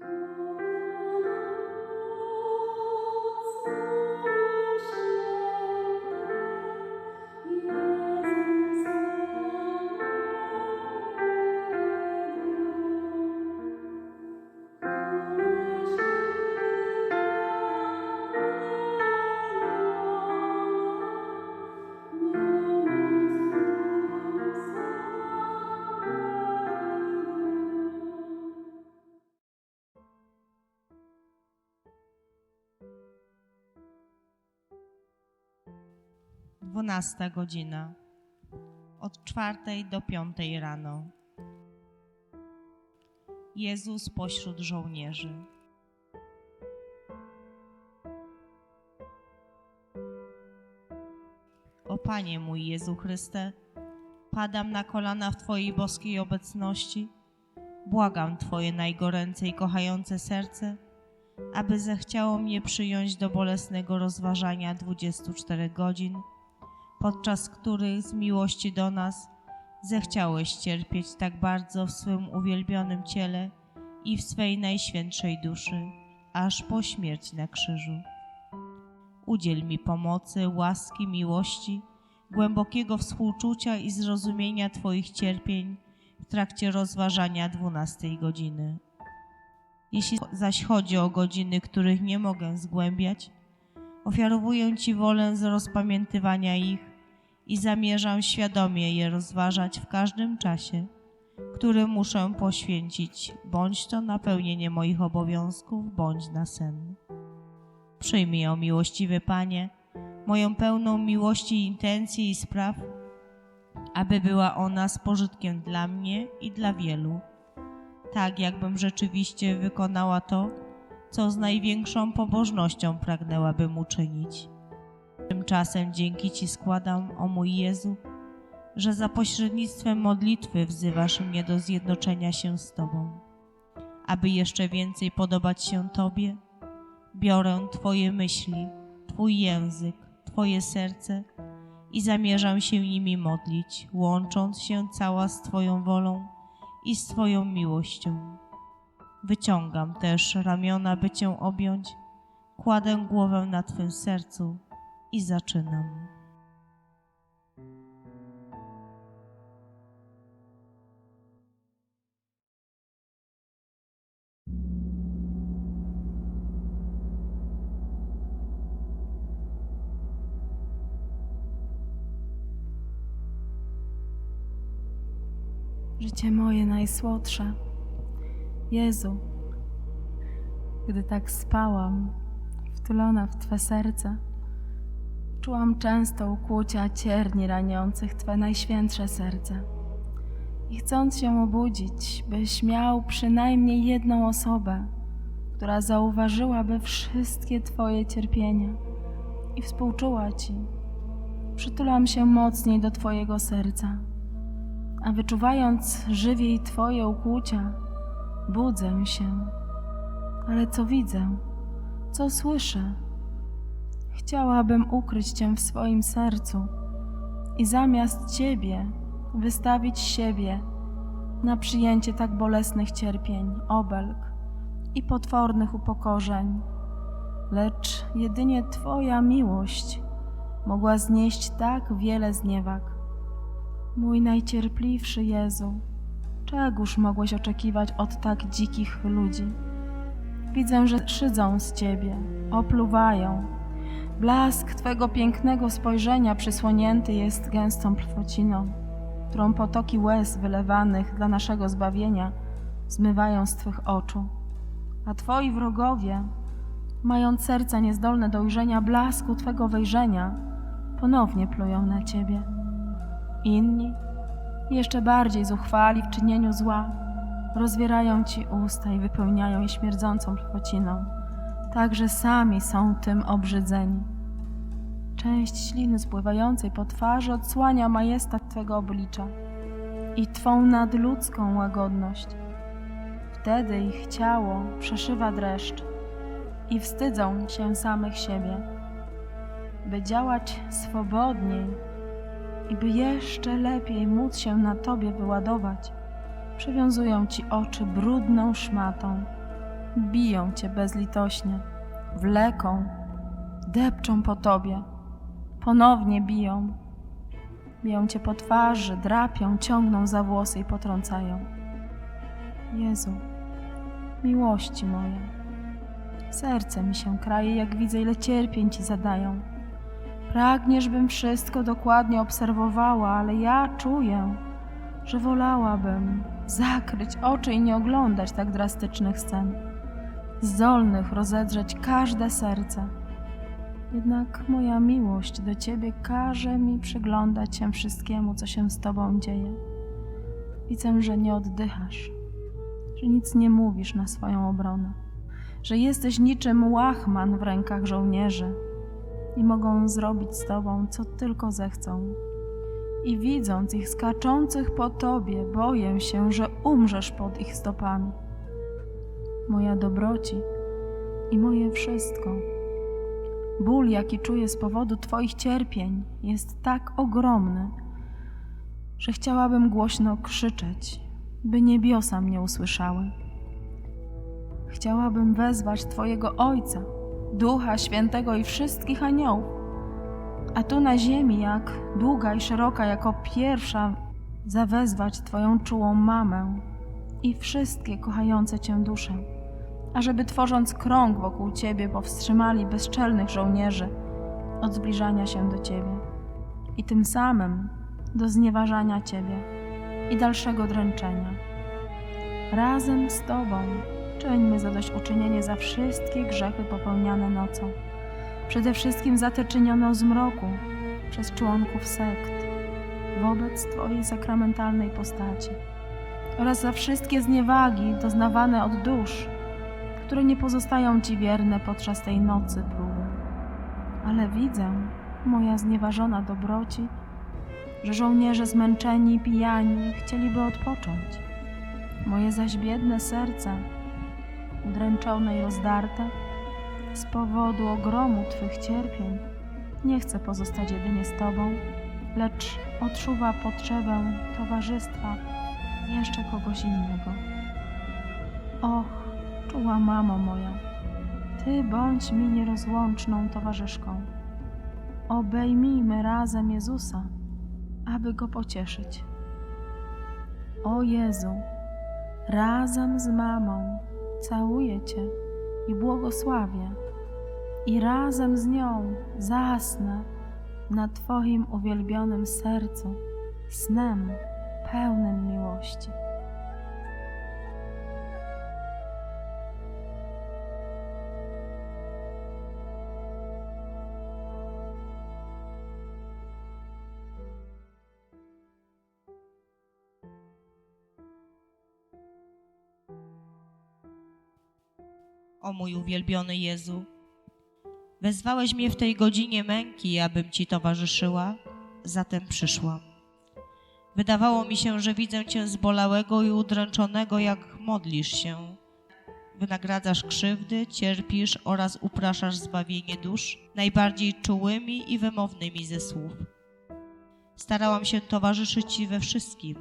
Lord. Dwunasta godzina. Od czwartej do piątej rano. Jezus pośród żołnierzy. O Panie mój Jezu Chryste, padam na kolana w Twojej boskiej obecności. Błagam Twoje najgoręce i kochające serce, aby zechciało mnie przyjąć do bolesnego rozważania 24 godzin, podczas których z miłości do nas zechciałeś cierpieć tak bardzo w swym uwielbionym ciele i w swej najświętszej duszy, aż po śmierć na krzyżu. Udziel mi pomocy, łaski, miłości, głębokiego współczucia i zrozumienia Twoich cierpień w trakcie rozważania dwunastej godziny. Jeśli zaś chodzi o godziny, których nie mogę zgłębiać, ofiarowuję Ci wolę z rozpamiętywania ich i zamierzam świadomie je rozważać w każdym czasie, który muszę poświęcić, bądź to na pełnienie moich obowiązków, bądź na sen. Przyjmij, o miłościwy Panie, moją pełną miłości, intencji i spraw, aby była ona z pożytkiem dla mnie i dla wielu, tak jakbym rzeczywiście wykonała to, co z największą pobożnością pragnęłabym uczynić. Tymczasem dzięki Ci składam, o mój Jezu, że za pośrednictwem modlitwy wzywasz mnie do zjednoczenia się z Tobą. Aby jeszcze więcej podobać się Tobie, biorę Twoje myśli, Twój język, Twoje serce i zamierzam się nimi modlić, łącząc się cała z Twoją wolą i z Twoją miłością. Wyciągam też ramiona, by Cię objąć, kładę głowę na Twym sercu i zaczynam. Życie moje najsłodsze. Jezu, gdy tak spałam, wtulona w Twe serce, czułam często ukłucia cierni raniących Twe najświętsze serce. I chcąc się obudzić, byś miał przynajmniej jedną osobę, która zauważyłaby wszystkie Twoje cierpienia i współczuła Ci, przytulam się mocniej do Twojego serca a wyczuwając żywiej Twoje ukłucia, budzę się. Ale co widzę? Co słyszę? Chciałabym ukryć Cię w swoim sercu i zamiast Ciebie wystawić siebie na przyjęcie tak bolesnych cierpień, obelg i potwornych upokorzeń. Lecz jedynie Twoja miłość mogła znieść tak wiele zniewag. Mój najcierpliwszy Jezu, czegóż mogłeś oczekiwać od tak dzikich ludzi? Widzę, że szydzą z Ciebie, opluwają. Blask Twego pięknego spojrzenia przysłonięty jest gęstą plwociną, którą potoki łez wylewanych dla naszego zbawienia zmywają z Twych oczu. A Twoi wrogowie, mając serca niezdolne do ujrzenia blasku Twego wejrzenia, ponownie plują na Ciebie. Inni, jeszcze bardziej zuchwali w czynieniu zła, rozwierają ci usta i wypełniają je śmierdzącą plwociną. Także sami są tym obrzydzeni. Część śliny spływającej po twarzy odsłania majestat Twego oblicza i Twą nadludzką łagodność. Wtedy ich ciało przeszywa dreszcz i wstydzą się samych siebie. By działać swobodniej, i by jeszcze lepiej móc się na Tobie wyładować, przywiązują Ci oczy brudną szmatą biją cię bezlitośnie, wleką, depczą po tobie, ponownie biją. Biją cię po twarzy, drapią, ciągną za włosy i potrącają. Jezu, miłości moja, serce mi się kraje, jak widzę, ile cierpień ci zadają. Pragniesz, bym wszystko dokładnie obserwowała, ale ja czuję, że wolałabym zakryć oczy i nie oglądać tak drastycznych scen, zdolnych rozedrzeć każde serce. Jednak moja miłość do Ciebie każe mi przyglądać się wszystkiemu, co się z Tobą dzieje. Widzę, że nie oddychasz, że nic nie mówisz na swoją obronę, że jesteś niczym łachman w rękach żołnierzy i mogą zrobić z Tobą, co tylko zechcą. I widząc ich skaczących po Tobie, boję się, że umrzesz pod ich stopami. Moja dobroci i moje wszystko. Ból, jaki czuję z powodu Twoich cierpień, jest tak ogromny, że chciałabym głośno krzyczeć, by niebiosa mnie usłyszały. Chciałabym wezwać Twojego Ojca, Ducha Świętego i wszystkich aniołów, a tu na ziemi, jak długa i szeroka, jako pierwsza, zawezwać Twoją czułą mamę i wszystkie kochające Cię dusze ażeby tworząc krąg wokół Ciebie powstrzymali bezczelnych żołnierzy od zbliżania się do Ciebie i tym samym do znieważania Ciebie i dalszego dręczenia. Razem z Tobą czyńmy zadośćuczynienie za wszystkie grzechy popełniane nocą, przede wszystkim za te czynione o zmroku przez członków sekt wobec Twojej sakramentalnej postaci oraz za wszystkie zniewagi doznawane od dusz, które nie pozostają Ci wierne podczas tej nocy próby. Ale widzę, moja znieważona dobroci, że żołnierze zmęczeni i pijani chcieliby odpocząć. Moje zaś biedne serce, udręczone i rozdarte, z powodu ogromu Twych cierpień, nie chce pozostać jedynie z Tobą, lecz odczuwa potrzebę towarzystwa jeszcze kogoś innego. Och, czuła mamo moja, Ty bądź mi nierozłączną towarzyszką. Obejmijmy razem Jezusa, aby Go pocieszyć. O Jezu, razem z mamą całuję Cię i błogosławię i razem z nią zasnę na Twoim uwielbionym sercu snem pełnym miłości. O mój uwielbiony Jezu, wezwałeś mnie w tej godzinie męki, abym Ci towarzyszyła, zatem przyszłam. Wydawało mi się, że widzę Cię zbolałego i udręczonego, jak modlisz się. Wynagradzasz krzywdy, cierpisz oraz upraszasz zbawienie dusz, najbardziej czułymi i wymownymi ze słów. Starałam się towarzyszyć Ci we wszystkim.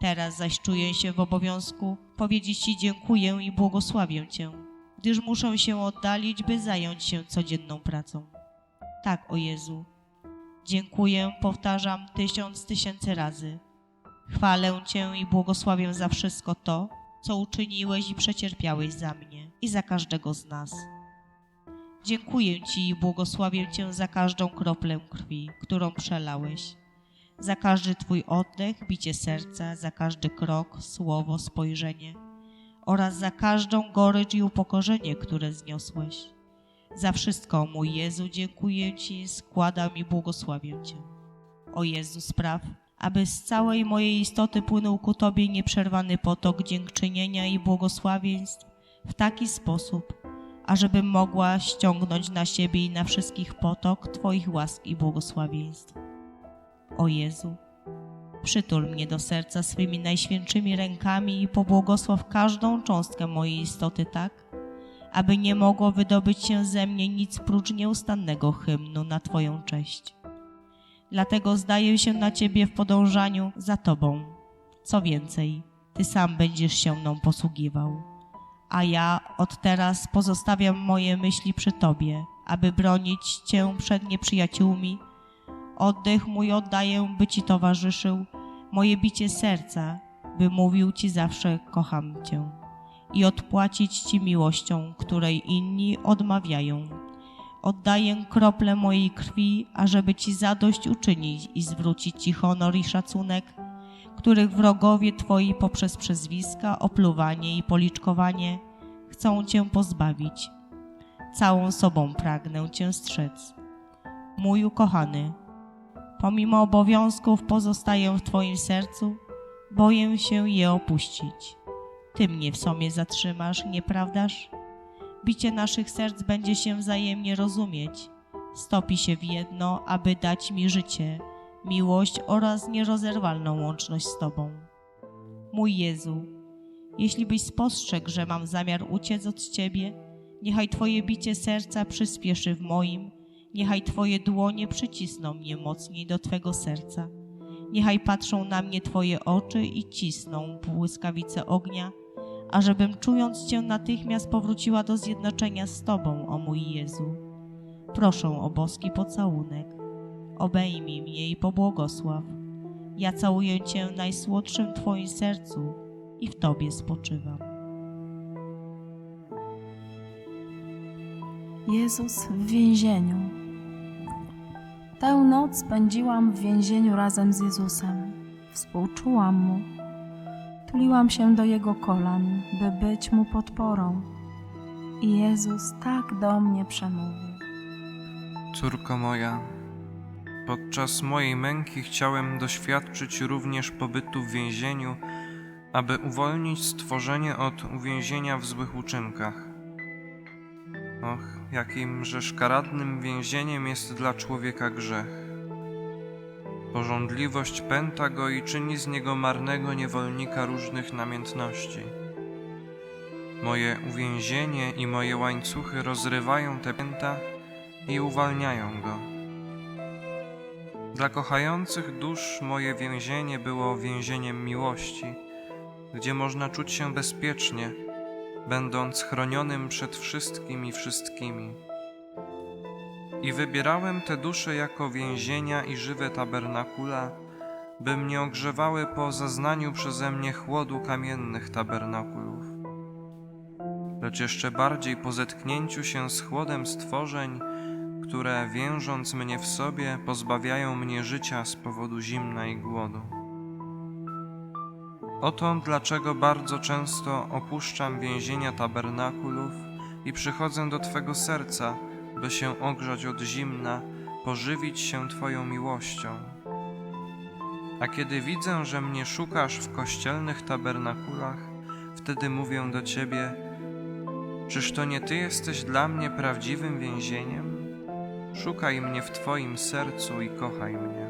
Teraz zaś czuję się w obowiązku powiedzieć Ci dziękuję i błogosławię Cię, gdyż muszę się oddalić, by zająć się codzienną pracą. Tak, o Jezu, Dziękuję, powtarzam tysiąc tysięcy razy. Chwalę Cię i błogosławię za wszystko to, co uczyniłeś i przecierpiałeś za mnie i za każdego z nas. Dziękuję Ci i błogosławię Cię za każdą kroplę krwi, którą przelałeś, za każdy Twój oddech, bicie serca, za każdy krok, słowo, spojrzenie oraz za każdą gorycz i upokorzenie, które zniosłeś. Za wszystko, mój Jezu, dziękuję Ci, składam i błogosławię Cię. O Jezu, spraw, aby z całej mojej istoty płynął ku Tobie nieprzerwany potok dziękczynienia i błogosławieństw w taki sposób, ażebym mogła ściągnąć na siebie i na wszystkich potok Twoich łask i błogosławieństw. O Jezu, przytul mnie do serca swymi najświętszymi rękami i pobłogosław każdą cząstkę mojej istoty tak, aby nie mogło wydobyć się ze mnie nic prócz nieustannego hymnu na Twoją cześć. Dlatego zdaję się na Ciebie w podążaniu za Tobą. Co więcej, Ty sam będziesz się mną posługiwał. a ja od teraz pozostawiam moje myśli przy Tobie, aby bronić Cię przed nieprzyjaciółmi. Oddech mój oddaję, by Ci towarzyszył, moje bicie serca, by mówił Ci zawsze kocham Cię i odpłacić Ci miłością, której inni odmawiają. Oddaję krople mojej krwi, ażeby Ci zadość uczynić i zwrócić Ci honor i szacunek, których wrogowie Twoi poprzez przezwiska, opluwanie i policzkowanie chcą Cię pozbawić. Całą sobą pragnę Cię strzec. Mój ukochany, pomimo obowiązków pozostaję w Twoim sercu, boję się je opuścić. Ty mnie w sobie zatrzymasz, nieprawdaż? Bicie naszych serc będzie się wzajemnie rozumieć, stopi się w jedno, aby dać mi życie, miłość oraz nierozerwalną łączność z Tobą. Mój Jezu, jeśli byś spostrzegł, że mam zamiar uciec od Ciebie, niechaj Twoje bicie serca przyspieszy w moim, niechaj Twoje dłonie przycisną mnie mocniej do Twego serca. Niechaj patrzą na mnie Twoje oczy i cisną błyskawice ognia, ażebym czując Cię natychmiast powróciła do zjednoczenia z Tobą, o mój Jezu. Proszę o boski pocałunek. Obejmij mnie i pobłogosław. Ja całuję Cię najsłodszym Twoim sercu i w Tobie spoczywam. Jezus w więzieniu. Tę noc spędziłam w więzieniu razem z Jezusem. Współczułam mu. Tuliłam się do jego kolan, by być mu podporą. I Jezus tak do mnie przemówił. Córko moja, podczas mojej męki chciałem doświadczyć również pobytu w więzieniu, aby uwolnić stworzenie od uwięzienia w złych uczynkach. Och, jakimże szkaradnym więzieniem jest dla człowieka grzech. Porządliwość pęta go i czyni z niego marnego niewolnika różnych namiętności. Moje uwięzienie i moje łańcuchy rozrywają te pęta i uwalniają go. Dla kochających dusz moje więzienie było więzieniem miłości, gdzie można czuć się bezpiecznie, będąc chronionym przed wszystkim i wszystkimi. I wybierałem te dusze jako więzienia i żywe tabernakula, by mnie ogrzewały po zaznaniu przeze mnie chłodu kamiennych tabernakulów. Lecz jeszcze bardziej po zetknięciu się z chłodem stworzeń, które więżąc mnie w sobie, pozbawiają mnie życia z powodu zimna i głodu. Oto dlaczego bardzo często opuszczam więzienia tabernakulów i przychodzę do Twego serca, by się ogrzać od zimna, pożywić się Twoją miłością. A kiedy widzę, że mnie szukasz w kościelnych tabernakulach, wtedy mówię do Ciebie: Czyż to nie Ty jesteś dla mnie prawdziwym więzieniem? Szukaj mnie w Twoim sercu i kochaj mnie.